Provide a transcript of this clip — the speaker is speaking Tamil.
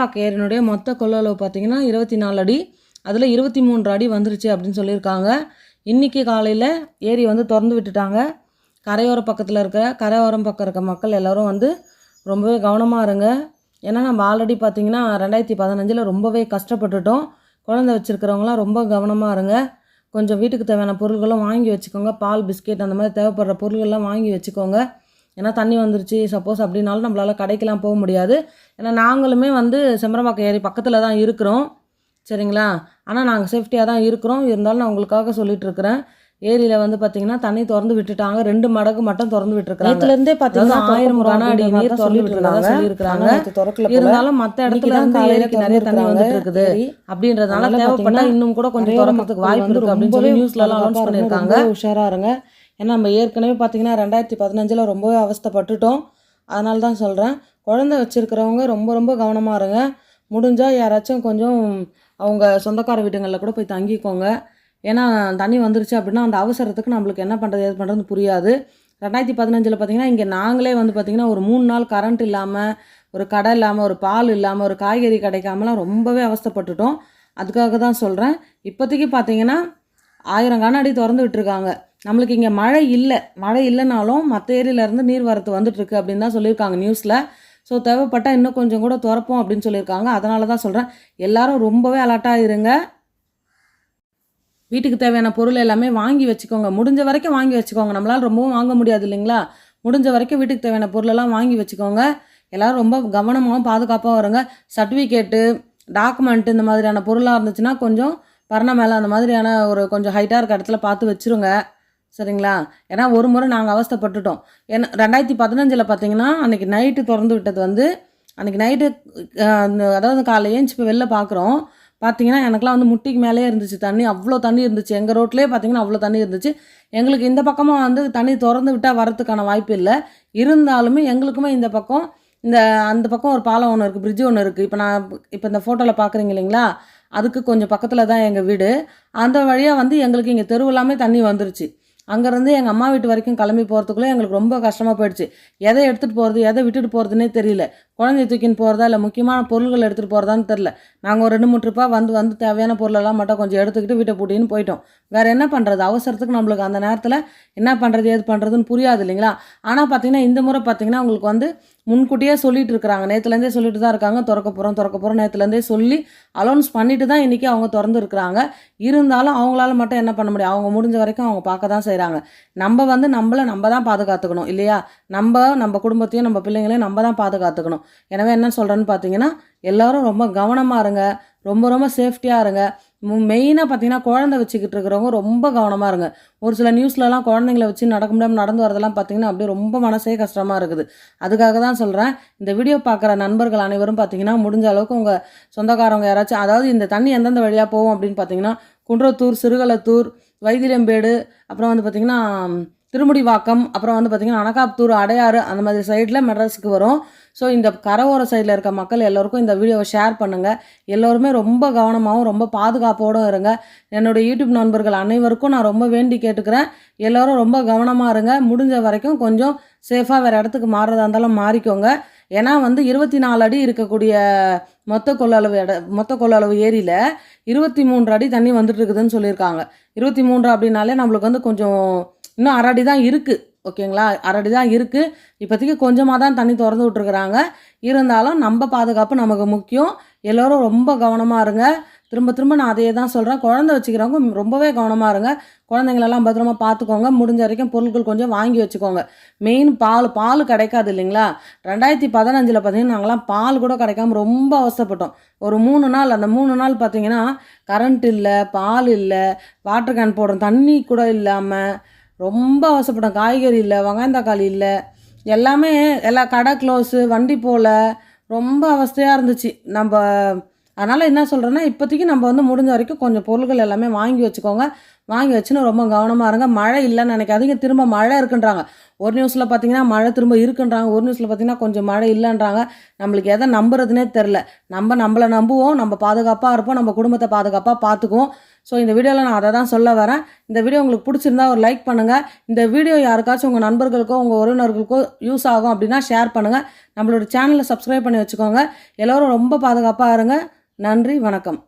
பாக்க மொத்த கொள்ளளவு பார்த்தீங்கன்னா இருபத்தி நாலு அடி. அதில் இருபத்தி மூன்று அடி வந்துருச்சு அப்படின்னு சொல்லியிருக்காங்க. இன்றைக்கி காலையில் ஏரி வந்து திறந்து விட்டுட்டாங்க. கரையோர பக்கத்தில் இருக்கிற கரையோரம் பக்கம் இருக்க மக்கள் எல்லோரும் வந்து ரொம்பவே கவனமாக இருங்க. ஏன்னா நம்ம ஆல்ரெடி பார்த்திங்கன்னா ரெண்டாயிரத்தி பதினஞ்சில் ரொம்பவே கஷ்டப்பட்டுட்டோம். குழந்தை வச்சுருக்கிறவங்களாம் ரொம்ப கவனமாக இருங்க. கொஞ்சம் வீட்டுக்கு தேவையான பொருள்களும் வாங்கி வச்சுக்கோங்க. பால் பிஸ்கெட் அந்த மாதிரி தேவைப்படுற பொருள்கள்லாம் வாங்கி வச்சுக்கோங்க. ஏன்னா தண்ணி வந்துருச்சு. சப்போஸ் அப்படின்னாலும் நம்மளால் கடைக்கெல்லாம் போக முடியாது. ஏன்னா நாங்களுமே வந்து செம்பரம்பாக்கம் ஏரி பக்கத்தில் தான் இருக்கிறோம். சரிங்களா? ஆனால் நாங்கள் சேஃப்டியாக தான் இருக்கிறோம். இருந்தாலும் நான் உங்களுக்காக சொல்லிட்டு இருக்கிறேன். ஏரியில் வந்து பார்த்தீங்கன்னா தண்ணி திறந்து விட்டுட்டாங்க. ரெண்டு மடகு மட்டும் திறந்து விட்டுருக்காங்க நேற்றுலேருந்தே பார்த்தீங்கன்னா ஆயிரம் அடி நீர் திறந்து சொல்லியிருக்காங்க இருந்தாலும் மற்ற இடத்துல இருந்து ஏரிக்கு நிறைய தண்ணி வந்துட்டு இருக்குது. அப்படின்றதுனால தேவைப்பட்டா இன்னும் கூட கொஞ்சம் திறக்கிறதுக்கு வாய்ப்பு இருக்கு அப்படின்னு சொல்லி ரொம்பவே நியூஸ்ல எல்லாம் அனௌன்ஸ் பண்ணியிருக்காங்க. உஷாரா இருங்க. ஏன்னா நம்ம ஏற்கனவே பார்த்திங்கன்னா ரெண்டாயிரத்தி பதினஞ்சில் ரொம்பவே அவஸ்தைப்பட்டுட்டோம். அதனால தான் சொல்கிறேன் குழந்தை வச்சுருக்கிறவங்க ரொம்ப ரொம்ப கவனமாக இருங்க. முடிஞ்சால் யாராச்சும் கொஞ்சம் அவங்க சொந்தக்கார வீடுங்களில் கூட போய் தங்கிக்கோங்க. ஏன்னா தண்ணி வந்துருச்சு அப்படின்னா அந்த அவசரத்துக்கு நம்மளுக்கு என்ன பண்ணுறது ஏது பண்ணுறதுன்னு புரியாது. ரெண்டாயிரத்தி பதினஞ்சில் பார்த்திங்கன்னா இங்கே நாங்களே வந்து பார்த்திங்கன்னா ஒரு மூணு நாள் கரண்ட் இல்லாமல் ஒரு கடை இல்லாமல் ஒரு பால் இல்லாமல் ஒரு காய்கறி கிடைக்காமலாம் ரொம்பவே அவஸ்தப்பட்டுட்டோம். அதுக்காக தான் சொல்கிறேன் இப்போதைக்கு பார்த்தீங்கன்னா ஆயிரம் கண்ணாடி திறந்து விட்டுருக்காங்க நம்மளுக்கு இங்கே மழை இல்லை. மழை இல்லைனாலும் மற்ற ஏரியிலேருந்து நீர் வரத்து வந்துட்டுருக்கு அப்படின்னு தான் சொல்லியிருக்காங்க நியூஸில் ஸோ தேவைப்பட்டால் இன்னும் கொஞ்சம் கூட திறப்போம் அப்படின்னு சொல்லியிருக்காங்க. அதனால தான் சொல்கிறேன் எல்லாரும் ரொம்பவே அலர்ட்டாக இருங்க. வீட்டுக்கு தேவையான பொருள் எல்லாமே வாங்கி வச்சுக்கோங்க. முடிஞ்ச வரைக்கும் வாங்கி வச்சுக்கோங்க. நம்மளால் ரொம்பவும் வாங்க முடியாது இல்லைங்களா? முடிஞ்ச வரைக்கும் வீட்டுக்கு தேவையான பொருளெல்லாம் வாங்கி வச்சுக்கோங்க. எல்லோரும் ரொம்ப கவனமாகவும் பாதுகாப்பாகவும் வருங்க சர்டிஃபிகேட்டு டாக்குமெண்ட்டு இந்த மாதிரியான பொருளாக இருந்துச்சுன்னா கொஞ்சம் பரண மேலே அந்த மாதிரியான ஒரு கொஞ்சம் ஹைட்டாக இருக்க இடத்துல பார்த்து வச்சுருங்க. சரிங்களா? ஏன்னா ஒரு முறை நாங்கள் அவஸ்தைப்பட்டுட்டோம். ஏன்னா ரெண்டாயிரத்தி பதினஞ்சில் பார்த்தீங்கன்னா அன்றைக்கி நைட்டு திறந்து விட்டது வந்து அன்றைக்கி நைட்டு அதாவது காலைல ஏஞ்சி இப்போ வெளில பார்க்குறோம் பார்த்தீங்கன்னா எனக்குலாம் வந்து முட்டிக்கு மேலேயே இருந்துச்சு. தண்ணி அவ்வளோ தண்ணி இருந்துச்சு. எங்கள் ரோட்லேயே பார்த்தீங்கன்னா அவ்வளோ தண்ணி இருந்துச்சு. எங்களுக்கு இந்த பக்கமாக வந்து தண்ணி திறந்து விட்டால் வரத்துக்கான வாய்ப்பு இல்லை. இருந்தாலுமே எங்களுக்குமே இந்த பக்கம் இந்த அந்த பக்கம் ஒரு பாலம் ஒன்று இருக்குது பிரிட்ஜ் ஒன்று இருக்குது இப்போ நான் இப்போ இந்த ஃபோட்டோவில் பார்க்குறீங்க இல்லைங்களா? அதுக்கு கொஞ்சம் பக்கத்தில் தான் எங்கள் வீடு. அந்த வழியாக வந்து எங்களுக்கு இங்கே தெருவெல்லாமே தண்ணி வந்துருச்சு. அங்கேருந்து எங்கள் அம்மா வீட்டு வரைக்கும் கிளம்பி போகிறதுக்குள்ளே எங்களுக்கு ரொம்ப கஷ்டமாக போயிடுச்சு. எதை எடுத்துகிட்டு போகிறது எதை விட்டுட்டு போகிறதுனே தெரியல. குழந்தைய தூக்கின்னு போகிறதா இல்லை முக்கியமான பொருள்கள் எடுத்துகிட்டு போகிறதான்னு தெரில நாங்கள் ஒரு ரெண்டு மூணு ட்ரிப்பாக வந்து வந்து தேவையான பொருளெல்லாம் மட்டும் கொஞ்சம் எடுத்துக்கிட்டு வீட்டை பூட்டின்னு போயிட்டோம். வேறு என்ன பண்ணுறது அவசரத்துக்கு நம்மளுக்கு அந்த நேரத்தில் என்ன பண்ணுறது ஏது பண்ணுறதுன்னு புரியாது இல்லைங்களா? ஆனால் பார்த்தீங்கன்னா இந்த முறை பார்த்தீங்கன்னா உங்களுக்கு வந்து முன்கூட்டியே சொல்லிட்டு இருக்கிறாங்க. நேற்றுலேருந்தே சொல்லிட்டு தான் இருக்காங்க. திறக்க போகிறோம் திறக்க போகிறோம் நேற்றுலேருந்தே சொல்லி அலௌன்ஸ் பண்ணிட்டு தான் இன்றைக்கி அவங்க திறந்து இருக்கிறாங்க. இருந்தாலும் அவங்களால மட்டும் என்ன பண்ண முடியும்? அவங்க முடிஞ்ச வரைக்கும் அவங்க பார்க்க தான் செய்கிறாங்க நம்ம வந்து நம்மளை நம்ம தான் பாதுகாத்துக்கணும் இல்லையா? நம்ம நம்ம குடும்பத்தையும் நம்ம பிள்ளைங்களையும் நம்ம தான் பாதுகாத்துக்கணும். எனவே என்ன சொல்கிறேன்னு பார்த்தீங்கன்னா எல்லாரும் ரொம்ப கவனமாக இருங்க ரொம்ப ரொம்ப சேஃப்டியாக இருங்க. மெயினாக பார்த்தீங்கன்னா குழந்தை வச்சுக்கிட்டு இருக்கிறவங்க ரொம்ப கவனமாக இருங்க. ஒரு சில நியூஸ்லலாம் குழந்தைங்கள வச்சு நடக்க முடியாமல் நடந்து வரதெல்லாம் பார்த்தீங்கன்னா அப்படியே ரொம்ப மனசே கஷ்டமாக இருக்குது. அதுக்காக தான் சொல்கிறேன் இந்த வீடியோ பார்க்குற நண்பர்கள் அனைவரும் பார்த்தீங்கன்னா முடிஞ்ச அளவுக்கு உங்கள் சொந்தக்காரவங்க யாராச்சும் அதாவது இந்த தண்ணி எந்தெந்த வழியாக போகும் அப்படின்னு பார்த்தீங்கன்னா குன்றத்தூர் சிறுகலத்தூர் வைத்தியம்பேடு அப்புறம் வந்து பார்த்திங்கன்னா திருமுடிவாக்கம் அப்புறம் வந்து பார்த்திங்கன்னா அனகாப்தூர் அடையாறு அந்த மாதிரி சைடில் மெட்ராஸுக்கு வரும். ஸோ இந்த கரவோர சைடில் இருக்க மக்கள் எல்லோருக்கும் இந்த வீடியோவை ஷேர் பண்ணுங்கள் எல்லோருமே ரொம்ப கவனமாகவும் ரொம்ப பாதுகாப்போடும் இருங்க. என்னுடைய யூடியூப் நண்பர்கள் அனைவருக்கும் நான் ரொம்ப வேண்டி கேட்டுக்கிறேன். எல்லோரும் ரொம்ப கவனமாக இருங்க. முடிஞ்ச வரைக்கும் கொஞ்சம் சேஃபாக வேறு இடத்துக்கு மாறுறதா இருந்தாலும் மாறிக்கோங்க. ஏன்னா வந்து இருபத்தி நாலு அடி இருக்கக்கூடிய மொத்த கொள்ளளவு இட மொத்த கொள்ளளவு ஏரியில் இருபத்தி மூன்று அடி தண்ணி வந்துட்டு இருக்குதுன்னு சொல்லியிருக்காங்க. இருபத்தி மூன்று அப்படின்னாலே நம்மளுக்கு வந்து கொஞ்சம் இன்னும் அரடி தான் இருக்குது ஓகேங்களா? அரடி தான் இருக்குது இப்போதைக்கு கொஞ்சமாக தான் தண்ணி திறந்து விட்ருக்குறாங்க இருந்தாலும் நம்ம பாதுகாப்பு நமக்கு முக்கியம். எல்லோரும் ரொம்ப கவனமாக இருங்க. திரும்ப திரும்ப நான் அதையே தான் சொல்கிறேன் குழந்தை வச்சுக்கிறவங்க ரொம்பவே கவனமாக இருங்க. குழந்தைங்களெல்லாம் பத்திரமா பார்த்துக்கோங்க. முடிஞ்ச வரைக்கும் பொருட்கள் கொஞ்சம் வாங்கி வச்சுக்கோங்க. மெயின் பால் பால் கிடைக்காது இல்லைங்களா? ரெண்டாயிரத்தி பதினஞ்சில் பார்த்தீங்கன்னா நாங்களாம் பால் கூட கிடைக்காம ரொம்ப அவசப்பட்டோம் ஒரு மூணு நாள் அந்த மூணு நாள் பார்த்தீங்கன்னா கரண்ட் இல்லை பால் இல்லை வாட்டர் கேன் போடுறோம். தண்ணி கூட இல்லாமல் ரொம்ப அவசப்படும் காய்கறி இல்லை வெங்காயம் தக்காளி இல்லை. எல்லாமே எல்லா கடை க்ளோஸு வண்டி போகல ரொம்ப அவஸ்தையாக இருந்துச்சு. நம்ம அதனால் என்ன சொல்கிறேன்னா இப்போதைக்கு நம்ம வந்து முடிஞ்ச வரைக்கும் கொஞ்சம் பொருட்கள் எல்லாமே வாங்கி வச்சுக்கோங்க. வாங்கி வச்சுன்னு ரொம்ப கவனமாக இருங்க. மழை இல்லைன்னு நினைக்காதீங்க. திரும்ப மழை இருக்குன்றாங்க. ஒரு நியூஸில் பார்த்தீங்கன்னா மழை திரும்ப இருக்குன்றாங்க. ஒரு நியூஸில் பார்த்தீங்கன்னா கொஞ்சம் மழை இல்லைன்றாங்க. நம்மளுக்கு எதை நம்புறதுனே தெரில நம்ம நம்மளை நம்புவோம். நம்ம பாதுகாப்பாக இருப்போம். நம்ம குடும்பத்தை பாதுகாப்பாக பார்த்துக்குவோம். ஸோ இந்த வீடியோவில் நான் அதை தான் சொல்ல வரேன். இந்த வீடியோ உங்களுக்கு பிடிச்சிருந்தா ஒரு லைக் பண்ணுங்கள் இந்த வீடியோ யாருக்காச்சும் உங்கள் நண்பர்களுக்கோ உங்கள் உறவினர்களுக்கோ யூஸ் ஆகும் அப்படின்னா ஷேர் பண்ணுங்கள் நம்மளோட சேனலை சப்ஸ்கிரைப் பண்ணி வச்சுக்கோங்க. எல்லோரும் ரொம்ப பாதுகாப்பாக இருங்க. நன்றி வணக்கம்.